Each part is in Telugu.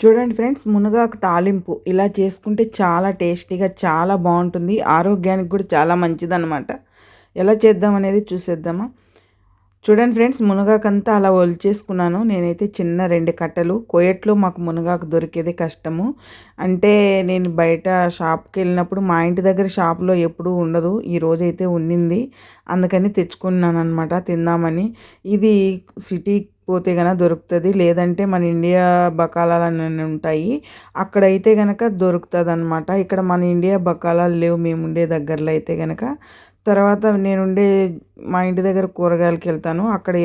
చూడండి ఫ్రెండ్స్ మునగాకు తాలింపు. ఇలా చేసుకుంటే చాలా టేస్టీగా చాలా బాగుంటుంది. ఆరోగ్యానికి కూడా చాలా మంచిదన్నమాట. ఎలా చేద్దాం అనేది చూసేద్దామా? చూడండి ఫ్రెండ్స్ మునగాకంతా అలా ఒలిచేసుకున్నాను. నేనైతే చిన్న రెండు కట్టలు. కోయట్లో మాకు మునగాకు దొరికేది కష్టము. అంటే నేను బయట షాప్కి వెళ్ళినప్పుడు మా ఇంటి దగ్గర షాప్లో ఎప్పుడూ ఉండదు. ఈ రోజైతే ఉండింది అందుకని తెచ్చుకున్నాను అనమాట తిందామని. ఇది సిటీ పోతే కనుక దొరుకుతుంది. లేదంటే మన ఇండియా బకాలాలు ఉంటాయి. అక్కడైతే కనుక దొరుకుతుంది అనమాట ఇక్కడ మన ఇండియా బకాలాలు లేవు. మేము ఉండే దగ్గరలో అయితే కనుక తర్వాత నేను ఉండే మా ఇంటి దగ్గర కూరగాయలకి వెళ్తాను. అక్కడ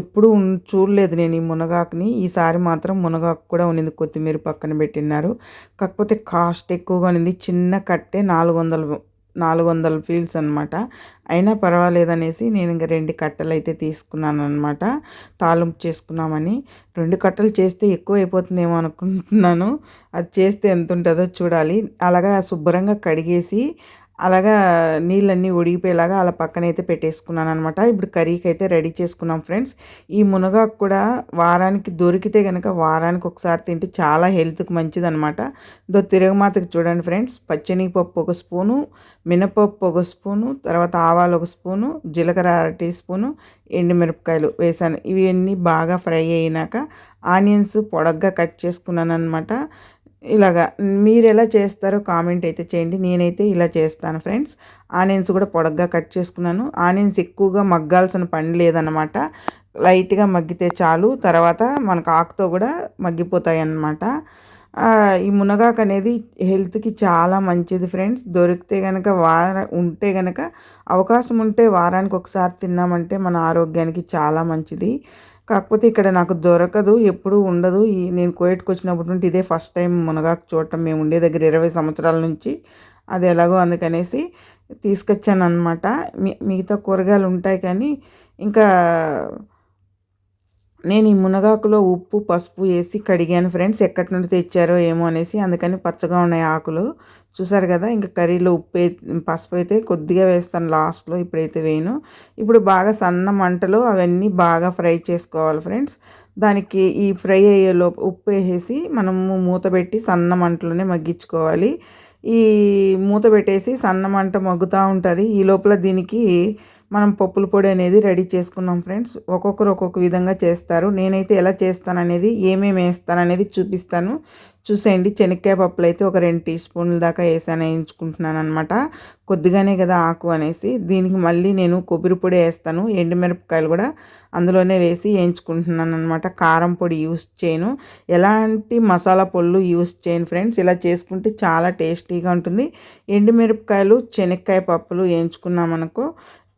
ఎప్పుడు చూడలేదు నేను ఈ మునగాకుని. ఈసారి మాత్రం మునగాకు కూడా ఉన్నింది కొత్తిమీర పక్కన పెట్టినారు కాకపోతే కాస్ట్ ఎక్కువగా ఉన్నింది. చిన్న కట్టే నాలుగు వందలు నాలుగు వందల ఫీల్స్ అనమాట అయినా పర్వాలేదనేసి నేను ఇంకా రెండు కట్టలు అయితే తీసుకున్నాను అనమాట తాలింపు చేసుకున్నామని. రెండు కట్టలు చేస్తే ఎక్కువ అయిపోతుందేమో అనుకుంటున్నాను. అది చేస్తే ఎంత ఉంటుందో చూడాలి. అలాగా శుభ్రంగా కడిగేసి అలాగా నీళ్ళన్నీ ఉడిగిపోయేలాగా అలా పక్కన అయితే పెట్టేసుకున్నాను అనమాట ఇప్పుడు కర్రీకి అయితే రెడీ చేసుకున్నాం ఫ్రెండ్స్. ఈ మునగాకు కూడా వారానికి దొరికితే కనుక వారానికి ఒకసారి తింటే చాలా హెల్త్కి మంచిదనమాట దో తిరగమాతకి చూడండి ఫ్రెండ్స్. పచ్చనిపప్పు ఒక స్పూను మినపప్పు ఒక స్పూను తర్వాత ఆవాలు ఒక స్పూను జీలకర్ర అర టీ స్పూను ఎండుమిరపకాయలు వేసాను. ఇవన్నీ బాగా ఫ్రై అయినాక ఆనియన్స్ పొడగ్గా కట్ చేసుకున్నాను అనమాట ఇలాగా మీరు ఎలా చేస్తారో కామెంట్ అయితే చేయండి. నేనైతే ఇలా చేస్తాను ఫ్రెండ్స్. ఆనియన్స్ కూడా పొడగ్గా కట్ చేసుకున్నాను. ఆనియన్స్ ఎక్కువగా మగ్గాల్సిన పని లేదనమాట లైట్గా మగ్గితే చాలు. తర్వాత మనకు ఆకుతో కూడా మగ్గిపోతాయి అన్నమాట ఈ మునగాకు అనేది హెల్త్కి చాలా మంచిది ఫ్రెండ్స్. దొరికితే కనుక వార ఉంటే కనుక అవకాశం ఉంటే వారానికి ఒకసారి తిన్నామంటే మన ఆరోగ్యానికి చాలా మంచిది. కాకపోతే ఇక్కడ నాకు దొరకదు ఎప్పుడూ ఉండదు. ఈ నేను కోయట్కి వచ్చినప్పటి నుండి ఇదే ఫస్ట్ టైం మునగాకు చూడటం. మేము ఉండే దగ్గర ఇరవై సంవత్సరాల నుంచి అది ఎలాగో అందుకనేసి తీసుకొచ్చాను అనమాట మిగతా కూరగాయలు ఉంటాయి కానీ ఇంకా నేను ఈ మునగాకులో ఉప్పు పసుపు వేసి కడిగాను ఫ్రెండ్స్. ఎక్కడి నుండి తెచ్చారో ఏమో అనేసి అందుకని పచ్చగా ఉన్నాయి ఆకులు. చూసారు కదా ఇంకా కర్రీలో ఉప్పు పసుపు అయితే కొద్దిగా వేస్తాను లాస్ట్లో ఇప్పుడైతే వేయను. ఇప్పుడు బాగా సన్న మంటలో అవన్నీ బాగా ఫ్రై చేసుకోవాలి ఫ్రెండ్స్. దానికి ఈ ఫ్రై అయ్యేలో ఉప్పు వేసేసి మనము మూత పెట్టి సన్న మంటలోనే మగ్గించుకోవాలి. ఈ మూత పెట్టేసి సన్న మంట మగ్గుతూ ఉంటుంది. ఈ లోపల దీనికి మనం పప్పుల పొడి అనేది రెడీ చేసుకున్నాం ఫ్రెండ్స్. ఒక్కొక్కరు ఒక్కొక్క విధంగా చేస్తారు. నేనైతే ఎలా చేస్తాననేది ఏమేమి వేస్తాననేది చూపిస్తాను. చూసేయండి. శనక్కాయ పప్పులు అయితే ఒక రెండు టీ స్పూన్ల దాకా వేసాను వేయించుకుంటున్నాను అనమాట కొద్దిగానే కదా ఆకు అనేసి. దీనికి మళ్ళీ నేను కొబ్బరి పొడి వేస్తాను. ఎండుమిరపకాయలు కూడా అందులోనే వేసి వేయించుకుంటున్నాను అనమాట కారం పొడి యూస్ చేయను. ఎలాంటి మసాలా పొళ్ళు యూస్ చేయను ఫ్రెండ్స్. ఇలా చేసుకుంటే చాలా టేస్టీగా ఉంటుంది. ఎండుమిరపకాయలు శనక్కాయ పప్పులు వేయించుకున్నామనుకో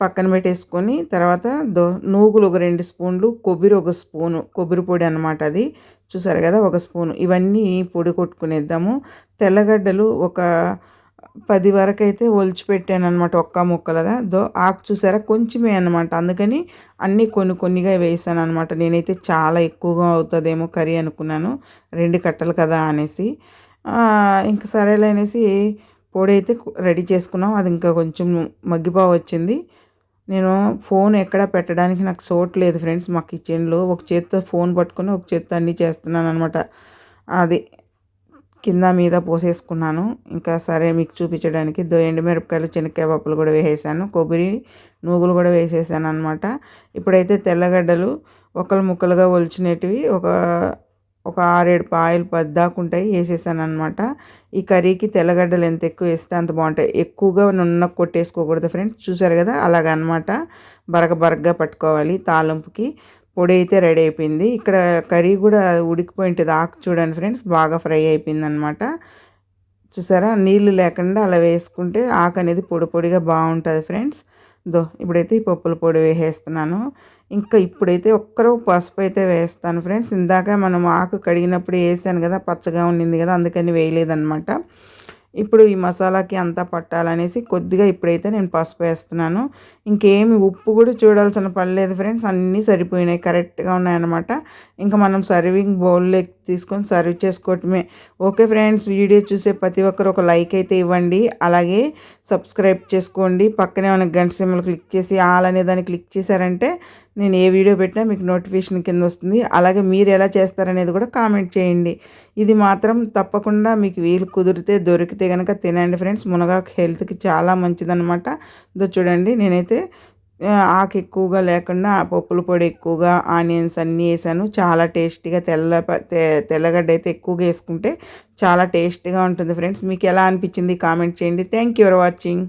పక్కన పెట్టేసుకొని తర్వాత దో నూగులు ఒక రెండు స్పూన్లు కొబ్బరి ఒక స్పూను కొబ్బరి పొడి అనమాట అది. చూసారు కదా ఒక స్పూను. ఇవన్నీ పొడి కొట్టుకునేద్దాము. తెల్లగడ్డలు ఒక పది వరకు అయితే ఒలిచిపెట్టాను అనమాట ఒక్క ముక్కలుగా. దో ఆకు చూసారా? కొంచెమే అనమాట అందుకని అన్నీ కొన్ని కొన్నిగా వేసాను అనమాట నేనైతే చాలా ఎక్కువగా అవుతుందేమో కర్రీ అనుకున్నాను. రెండు కట్టలు కదా అనేసి. ఇంకా సరేలే అనేసి పొడి అయితే రెడీ చేసుకున్నాం. అది ఇంకా కొంచెం మగ్గిపో వచ్చింది నేను ఫోన్ ఎక్కడ పెట్టడానికి నాకు చోటు లేదు ఫ్రెండ్స్. మా కిచెన్లో ఒక చేత్తో ఫోన్ పట్టుకొని ఒక చేత్తో అన్నీ చేస్తున్నాను అనమాట అది కింద మీద పోసేసుకున్నాను. ఇంకా సరే మీకు చూపించడానికి దో ఎండుమిరపకాయలు చెనక్కాయ పప్పులు కూడా వేసేసాను. కొబ్బరి నూగులు కూడా వేసేసాను అనమాట ఇప్పుడైతే తెల్లగడ్డలు ఒకళ్ళు ముక్కలుగా ఒలిచినవి ఒక ఒక ఆరేడు పాయలు పద్దాకుంటాయి వేసేసాను అనమాట ఈ కర్రీకి తెల్లగడ్డలు ఎంత ఎక్కువ వేస్తే అంత బాగుంటాయి. ఎక్కువగా నున్న కొట్టేసుకోకూడదు ఫ్రెండ్స్. చూసారు కదా? అలాగనమాట బరగ బరగగా పట్టుకోవాలి తాలింపుకి. పొడి అయితే రెడీ అయిపోయింది. ఇక్కడ కర్రీ కూడా ఉడికిపోయింటుంది ఆకు చూడండి ఫ్రెండ్స్. బాగా ఫ్రై అయిపోయింది అనమాట చూసారా? నీళ్ళు లేకుండా అలా వేసుకుంటే ఆకు అనేది పొడి పొడిగా బాగుంటుంది ఫ్రెండ్స్. దో ఇప్పుడైతే ఈ పప్పుల పొడి వేసేస్తున్నాను. ఇంకా ఇప్పుడైతే ఒక్కరూ పసుపు అయితే వేస్తాను ఫ్రెండ్స్. ఇందాక మనం ఆకు కడిగినప్పుడు వేసాను కదా పచ్చగా ఉండింది కదా అందుకని వేయలేదనమాట ఇప్పుడు ఈ మసాలాకి అంతా పట్టాలనేసి కొద్దిగా ఇప్పుడైతే నేను పసుపు వేస్తున్నాను. ఇంకేమి ఉప్పు కూడా చూడాల్సిన పని లేదు ఫ్రెండ్స్. అన్నీ సరిపోయినాయి కరెక్ట్గా ఉన్నాయన్నమాట. ఇంకా మనం సర్వింగ్ బౌల్లో తీసుకొని సర్వ్ చేసుకోవటమే. ఓకే ఫ్రెండ్స్ వీడియో చూసే ప్రతి ఒక్కరు ఒక లైక్ అయితే ఇవ్వండి. అలాగే సబ్స్క్రైబ్ చేసుకోండి. పక్కనే ఉన్న గంట సింబల్ క్లిక్ చేసి ఆల్ అనే దాన్ని క్లిక్ చేశారంటే నేను ఏ వీడియో పెట్టినా మీకు నోటిఫికేషన్ కింద వస్తుంది. అలాగే మీరు ఎలా చేస్తారనేది కూడా కామెంట్ చేయండి. ఇది మాత్రం తప్పకుండా మీకు వీలు కుదిరితే దొరికితే కనుక తినండి ఫ్రెండ్స్. మునగాకు హెల్త్కి చాలా మంచిదన్నమాట. ఇదో చూడండి నేనైతే ఆకు ఎక్కువగా లేకుండా పప్పుల పొడి ఎక్కువగా ఆనియన్స్ అన్నీ వేసాను. చాలా టేస్టీగా తెల్ల తెల్లగడ్డ అయితే ఎక్కువగా వేసుకుంటే చాలా టేస్టీగా ఉంటుంది ఫ్రెండ్స్. మీకు ఎలా అనిపించింది కామెంట్ చేయండి. Thank you for watching